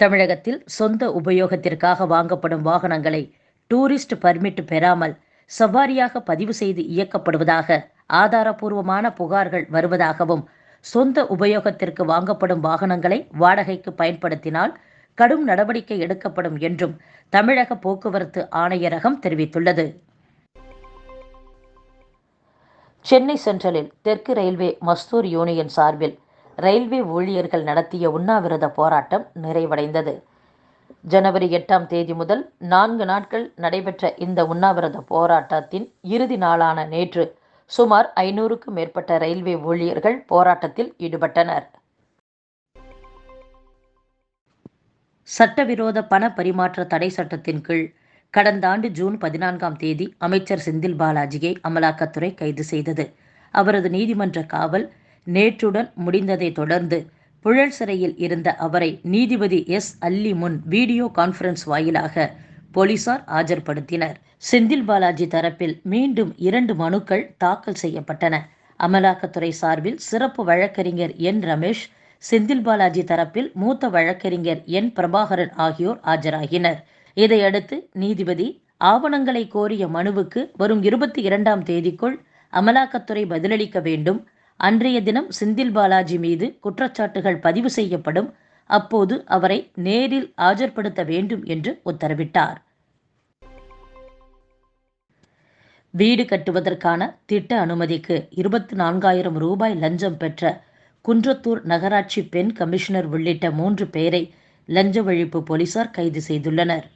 தமிழகத்தில் சொந்த உபயோகத்திற்காக வாங்கப்படும் வாகனங்களை டூரிஸ்ட் பர்மிட் பெறாமல் சவாரியாக பதிவு செய்து இயக்கப்படுவதாக ஆதாரபூர்வமான புகார்கள் வருவதாகவும் சொந்த உபயோகத்திற்கு வாங்கப்படும் வாகனங்களை வாடகைக்கு பயன்படுத்தினால் கடும் நடவடிக்கை எடுக்கப்படும் என்றும் தமிழக போக்குவரத்து ஆணையரகம் தெரிவித்துள்ளது. சென்னை சென்ட்ரலில் தெற்கு ரயில்வே மஸ்தூர் யூனியன் சார்பில் ரயில்வே ஊழியர்கள் நடத்திய உண்ணாவிரத போராட்டம் நிறைவடைந்தது. ஜனவரி எட்டாம் தேதி முதல் நான்கு நாட்கள் நடைபெற்ற இந்த உண்ணாவிரத போராட்டத்தின் இறுதி நாளான நேற்று சுமார் ஐநூறுக்கும் மேற்பட்ட ரயில்வே ஊழியர்கள் போராட்டத்தில் ஈடுபட்டனர். சட்டவிரோத பண பரிமாற்ற தடை சட்டத்தின் கீழ் கடந்த ஆண்டு ஜூன் பதினான்காம் தேதி அமைச்சர் செந்தில் பாலாஜியை அமலாக்கத்துறை கைது செய்தது. அவரது நீதிமன்ற காவல் நேற்றுடன் முடிந்ததை தொடர்ந்து புழல் சிறையில் இருந்த அவரை நீதிபதி எஸ். அல்லி முன் வீடியோ கான்ஃபரன்ஸ் வாயிலாக போலீசார் ஆஜர்படுத்தினர். செந்தில் பாலாஜி தரப்பில் மீண்டும் இரண்டு மனுக்கள் தாக்கல் செய்யப்பட்டன. அமலாக்கத்துறை சார்பில் சிறப்பு வழக்கறிஞர் என். ரமேஷ் செந்தில் பாலாஜி தரப்பில் மூத்த வழக்கறிஞர் என். பிரபாகரன் ஆகியோர் ஆஜராகினர். இதையடுத்து நீதிபதி ஆவணங்களை கோரிய மனுவுக்கு வரும் இருபத்தி இரண்டாம் தேதிக்குள் அமலாக்கத்துறை பதிலளிக்க வேண்டும். அன்றைய தினம் செந்தில் பாலாஜி மீது குற்றச்சாட்டுகள் பதிவு செய்யப்படும். அப்போது அவரை நேரில் ஆஜர்படுத்த வேண்டும் என்று உத்தரவிட்டார். வீடு கட்டுவதற்கான திட்ட அனுமதிக்கு இருபத்தி நான்காயிரம் ரூபாய் லஞ்சம் பெற்ற குன்றத்தூர் நகராட்சி பெண் கமிஷனர் உள்ளிட்ட மூன்று பேரை லஞ்ச ஒழிப்பு போலீசார் கைது செய்துள்ளனர்.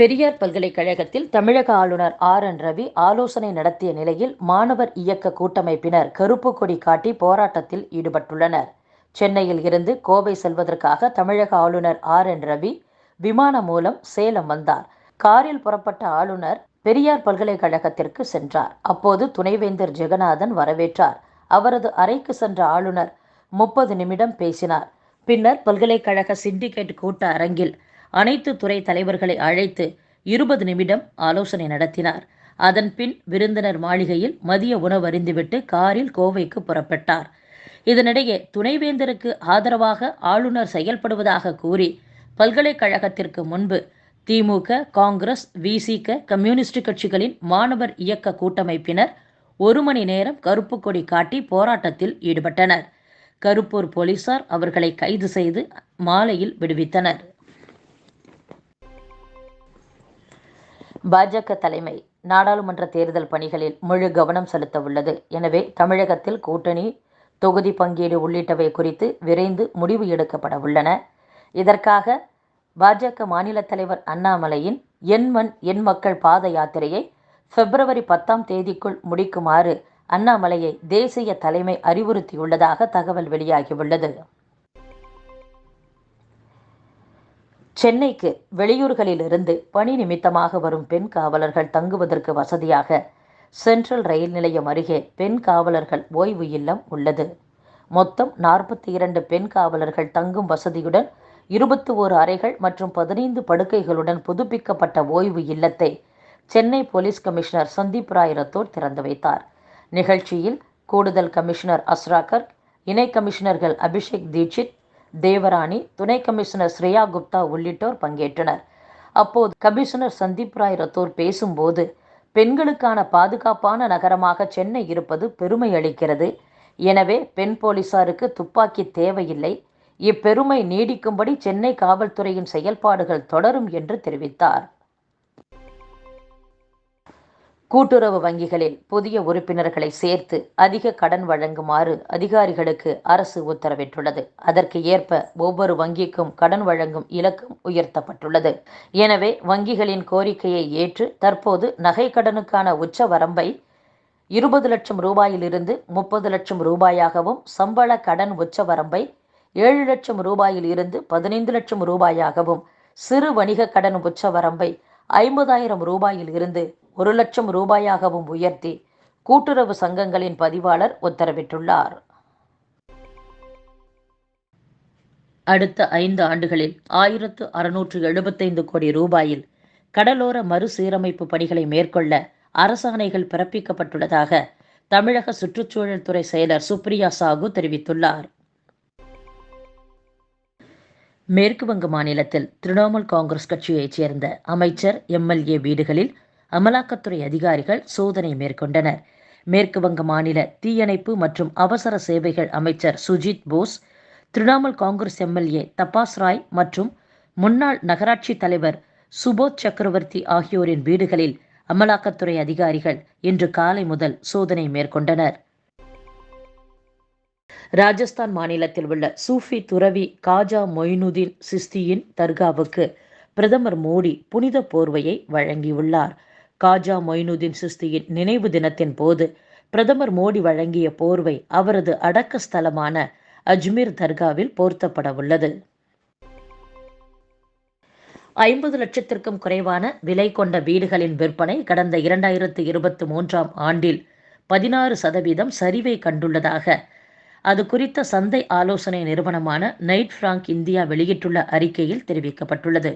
பெரியார் பல்கலைக்கழகத்தில் தமிழக ஆளுநர் ஆர் என் ரவி ஆலோசனை நடத்திய நிலையில் மாணவர் இயக்க கூட்டமைப்பினர் கருப்பு கொடி காட்டி போராட்டத்தில் ஈடுபட்டுள்ளனர். சென்னையில் இருந்து கோவை செல்வதற்காக தமிழக ஆளுநர் ஆர் என் ரவி விமானம் மூலம் சேலம் வந்தார். காரில் புறப்பட்ட ஆளுநர் பெரியார் பல்கலைக்கழகத்திற்கு சென்றார். அப்போது துணைவேந்தர் ஜெகநாதன் வரவேற்றார். அவரது அறைக்கு சென்ற ஆளுநர் முப்பது நிமிடம் பேசினார். பின்னர் பல்கலைக்கழக சிண்டிகேட் கூட்ட அரங்கில் அனைத்து துறை தலைவர்களை அழைத்து இருபது நிமிடம் ஆலோசனை நடத்தினார். அதன் பின் விருந்தினர் மாளிகையில் மதிய உணவருந்திவிட்டு காரில் கோவைக்கு புறப்பட்டார். இதனிடையே துணைவேந்தருக்கு ஆதரவாக ஆளுநர் செயல்படுவதாக கூறி பல்கலைக்கழகத்திற்கு முன்பு திமுக காங்கிரஸ் விசிக கம்யூனிஸ்ட் கட்சிகளின் மாணவர் இயக்க கூட்டமைப்பினர் ஒரு மணி நேரம் கருப்பு கொடி காட்டி போராட்டத்தில் ஈடுபட்டனர். கருப்பூர் போலீசார் அவர்களை கைது செய்து மாலையில் விடுவித்தனர். பாஜக தலைமை நாடாளுமன்ற தேர்தல் பணிகளில் முழு கவனம் செலுத்த உள்ளது எனவே தமிழகத்தில் கூட்டணி தொகுதி பங்கீடு உள்ளிட்டவை குறித்து விரைந்து முடிவு எடுக்கப்பட உள்ளன. இதற்காக பாஜக மாநில தலைவர் அண்ணாமலையின் எண்மண் என் மக்கள் பாத யாத்திரையை பிப்ரவரி பத்தாம் தேதிக்குள் முடிக்குமாறு அண்ணாமலையை தேசிய தலைமை அறிவுறுத்தியுள்ளதாக தகவல் வெளியாகியுள்ளது. சென்னைக்கு வெளியூர்களிலிருந்து பணி நிமித்தமாக வரும் பெண் காவலர்கள் தங்குவதற்கு வசதியாக சென்ட்ரல் ரயில் நிலையம் அருகே பெண் காவலர்கள் ஓய்வு இல்லம் உள்ளது. மொத்தம் நாற்பத்தி இரண்டு பெண் காவலர்கள் தங்கும் வசதியுடன் இருபத்தி ஓரு அறைகள் மற்றும் பதினைந்து படுக்கைகளுடன் புதுப்பிக்கப்பட்ட ஓய்வு இல்லத்தை சென்னை போலீஸ் கமிஷனர் சந்தீப் ராய் ரத்தோர் திறந்து வைத்தார். நிகழ்ச்சியில் கூடுதல் கமிஷனர் அஸ்ராகர் இணை கமிஷனர்கள் அபிஷேக் தீட்சித் தேவராணி துணை கமிஷனர் ஸ்ரேயா குப்தா உள்ளிட்டோர் பங்கேற்றனர். அப்போது கமிஷனர் சந்தீப் ராய் ரத்தோர் பேசும்போது பெண்களுக்கான பாதுகாப்பான நகரமாக சென்னை இருப்பது பெருமை அளிக்கிறது. எனவே பெண் போலீசாருக்கு துப்பாக்கி தேவையில்லை. இப்பெருமை நீடிக்கும்படி சென்னை காவல்துறையின் செயல்பாடுகள் தொடரும் என்று தெரிவித்தார். கூட்டுறவு வங்கிகளில் புதிய உறுப்பினர்களை சேர்த்து அதிக கடன் வழங்குமாறு அதிகாரிகளுக்கு அரசு உத்தரவிட்டுள்ளது. அதற்கு ஏற்ப ஒவ்வொரு வங்கிக்கும் கடன் வழங்கும் இலக்கம் உயர்த்தப்பட்டுள்ளது. எனவே வங்கிகளின் கோரிக்கையை ஏற்று தற்போது நகை கடனுக்கான உச்ச வரம்பை இருபது லட்சம் ரூபாயிலிருந்து முப்பது லட்சம் ரூபாயாகவும் சம்பள கடன் உச்ச வரம்பை ஏழு லட்சம் ரூபாயில் இருந்து பதினைந்து லட்சம் ரூபாயாகவும் சிறு வணிக கடன் உச்ச வரம்பை ஐம்பதாயிரம் ரூபாயில் இருந்து ஒரு லட்சம் ரூபாயாகவும் உயர்த்தி கூட்டுறவு சங்கங்களின் பதிவாளர் உத்தரவிட்டுள்ளார். அடுத்த ஐந்து ஆண்டுகளில் ஆயிரத்து அறுநூற்று எழுபத்தைந்து கோடி ரூபாயில் கடலோர மறுசீரமைப்பு பணிகளை மேற்கொள்ள அரசாணைகள் பிறப்பிக்கப்பட்டுள்ளதாக தமிழக சுற்றுச்சூழல் துறை செயலர் சுப்ரியா சாகு தெரிவித்துள்ளார். மேற்கு வங்க மாநிலத்தில் திரிணாமுல் காங்கிரஸ் கட்சியைச் சேர்ந்த அமைச்சர் எம்எல்ஏ வீடுகளில் அமலாக்கத்துறை அதிகாரிகள் சோதனை மேற்கொண்டனர். மேற்கு வங்க மாநில தீயணைப்பு மற்றும் அவசர சேவைகள் அமைச்சர் சுஜித் போஸ் திரிணாமுல் காங்கிரஸ் எம்எல்ஏ தபாஸ் ராய் மற்றும் முன்னாள் நகராட்சி தலைவர் சுபோத் சக்கரவர்த்தி ஆகியோரின் வீடுகளில் அமலாக்கத்துறை அதிகாரிகள் இன்று காலை முதல் சோதனை மேற்கொண்டனர். ராஜஸ்தான் மாநிலத்தில் உள்ள சூஃபி துறவி காஜா மொயினுதீன் சிஸ்தியின் தர்காவுக்கு பிரதமர் மோடி புனித போர்வையை வழங்கியுள்ளார். காஜா மொயினுதீன் சிஸ்தியின் நினைவு தினத்தின் போது பிரதமர் மோடி வழங்கிய போர்வை அவரது அடக்க ஸ்தலமான அஜ்மீர் தர்காவில் போர்த்தப்பட உள்ளது. ஐம்பது லட்சத்திற்கும் குறைவான விலை கொண்ட வீடுகளின் விற்பனை கடந்த இரண்டாயிரத்து இருபத்தி மூன்றாம் ஆண்டில் பதினாறு சதவீதம் சரிவை கண்டுள்ளதாக அது குறித்த சந்தை ஆலோசனை நிறுவனமான நைட் ஃப்ராங்க் இந்தியா வெளியிட்டுள்ள அறிக்கையில் தெரிவிக்கப்பட்டுள்ளது.